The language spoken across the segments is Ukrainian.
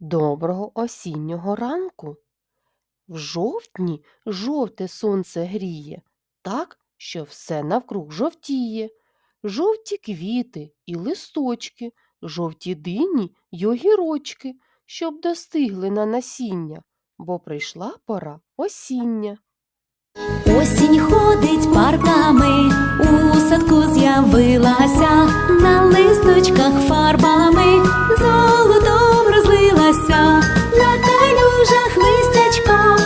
Доброго осіннього ранку. В жовтні жовте сонце гріє, так, що все навкруг жовтіє. Жовті квіти і листочки, жовті дині й огірочки, щоб достигли на насіння, бо прийшла пора осіння. Осінь ходить парками, у садку з'явилася, на листочках фарбами золотом розлилася, на калюжах листячко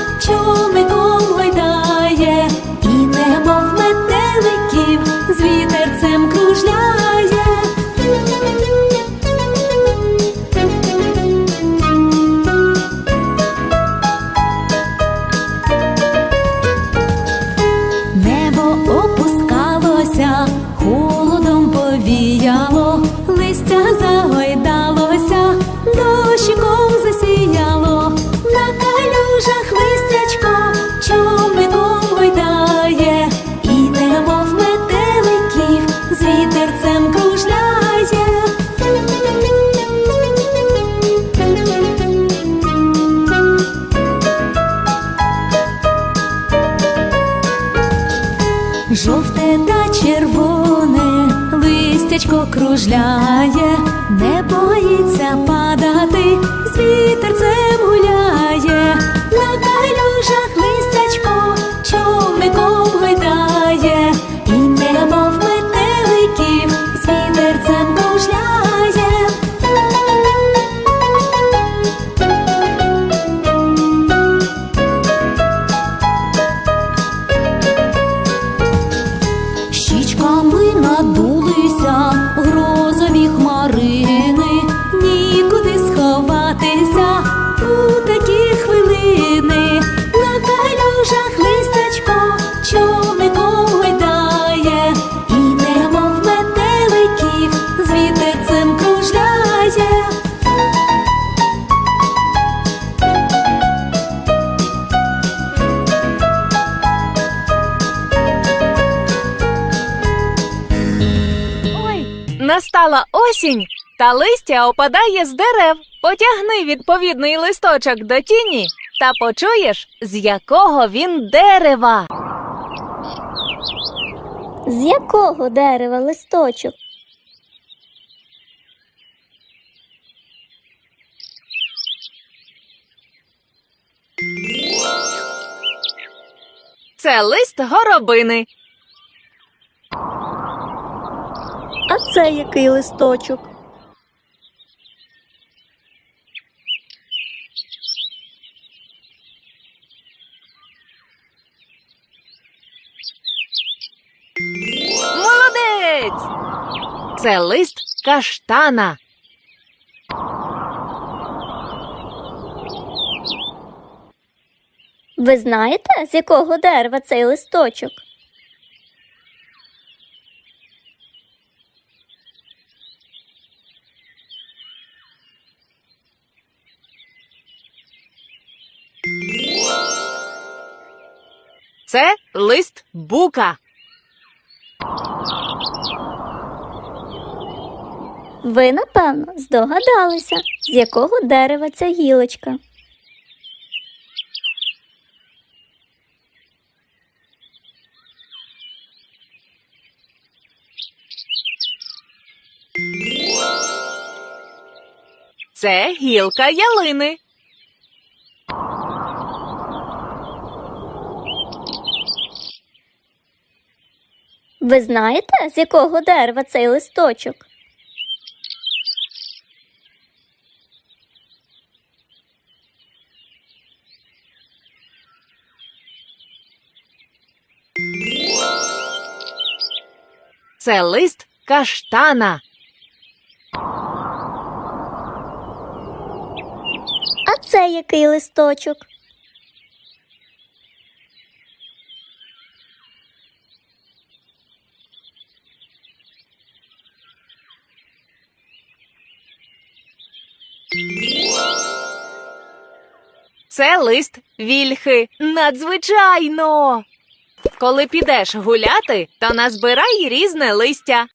кружляє, не боїться падати, з вітерцем настала осінь, та листя опадає з дерев. Потягни відповідний листочок до тіні та почуєш, з якого він дерева. З якого дерева листочок? Це лист горобини. А це який листочок? Молодець! Це лист каштана. Ви знаєте, з якого дерева цей листочок? Це лист бука. Ви, напевно, здогадалися, з якого дерева ця гілочка. Це гілка ялини. Ви знаєте, з якого дерева цей листочок? Це лист каштана. А це який листочок? Це лист вільхи. Надзвичайно. Коли підеш гуляти, то назбирай різне листя.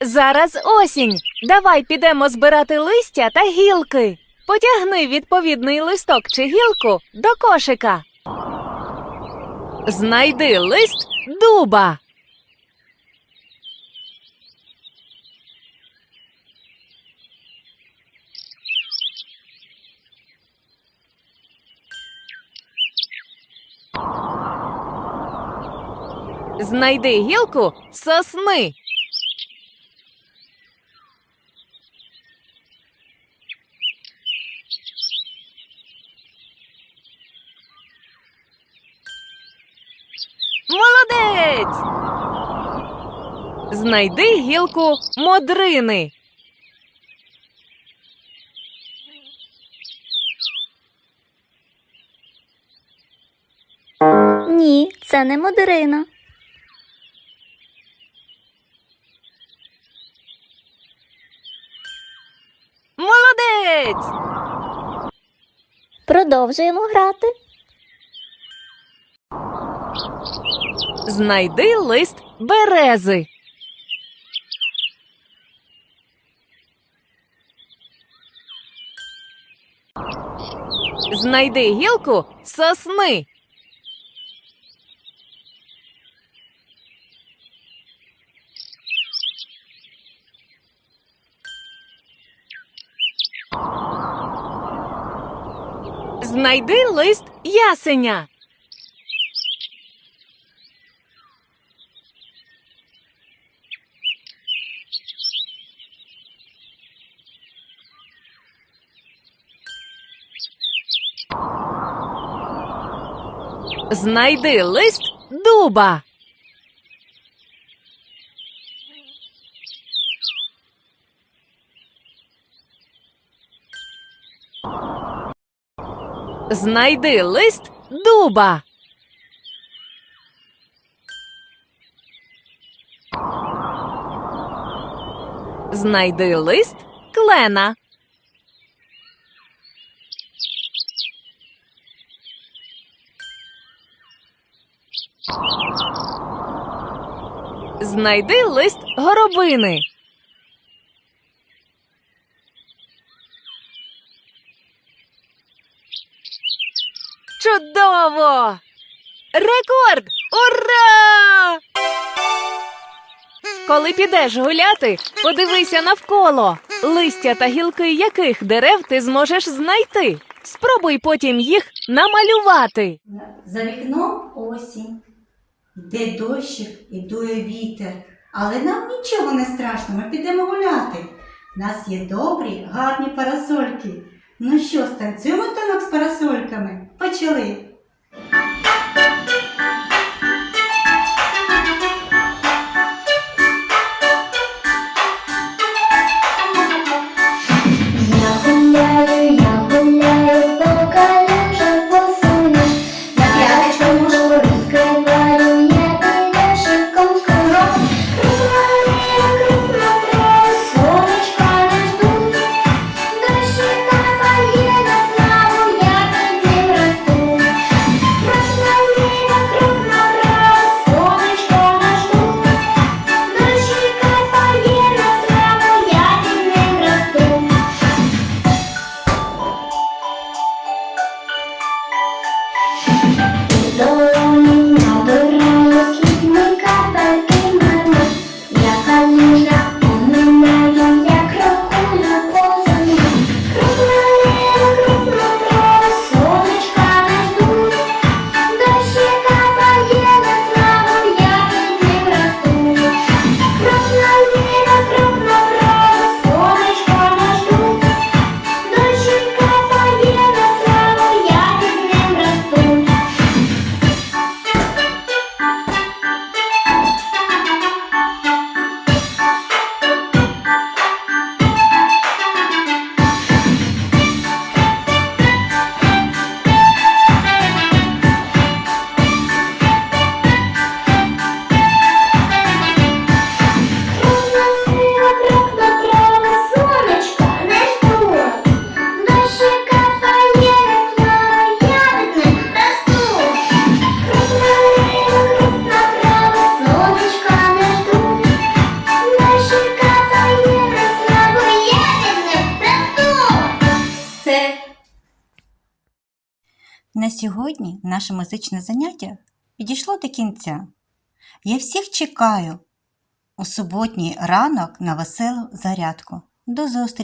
Зараз осінь. Давай підемо збирати листя та гілки. Потягни відповідний листок чи гілку до кошика. Знайди лист дуба. Знайди гілку сосни. Молодець! Знайди гілку модрини. Ні, це не модрина. Молодець! Продовжуємо грати. Знайди лист берези. Знайди гілку сосни. Знайди лист ясеня. Знайди лист дуба. Знайди лист дуба. Знайди лист клена. Знайди лист горобини. Чудово! Рекорд! Ура! Коли підеш гуляти, подивися навколо. Листя та гілки яких дерев ти зможеш знайти. Спробуй потім їх намалювати. За вікном осінь. Йде дощик і дує вітер. Але нам нічого не страшно, ми підемо гуляти. У нас є добрі, гарні парасольки. Ну що, станцюємо танок з парасольками? Почали. Я На сьогодні наше музичне заняття підійшло до кінця. Я всіх чекаю у суботній ранок на веселу зарядку. До зустрічі!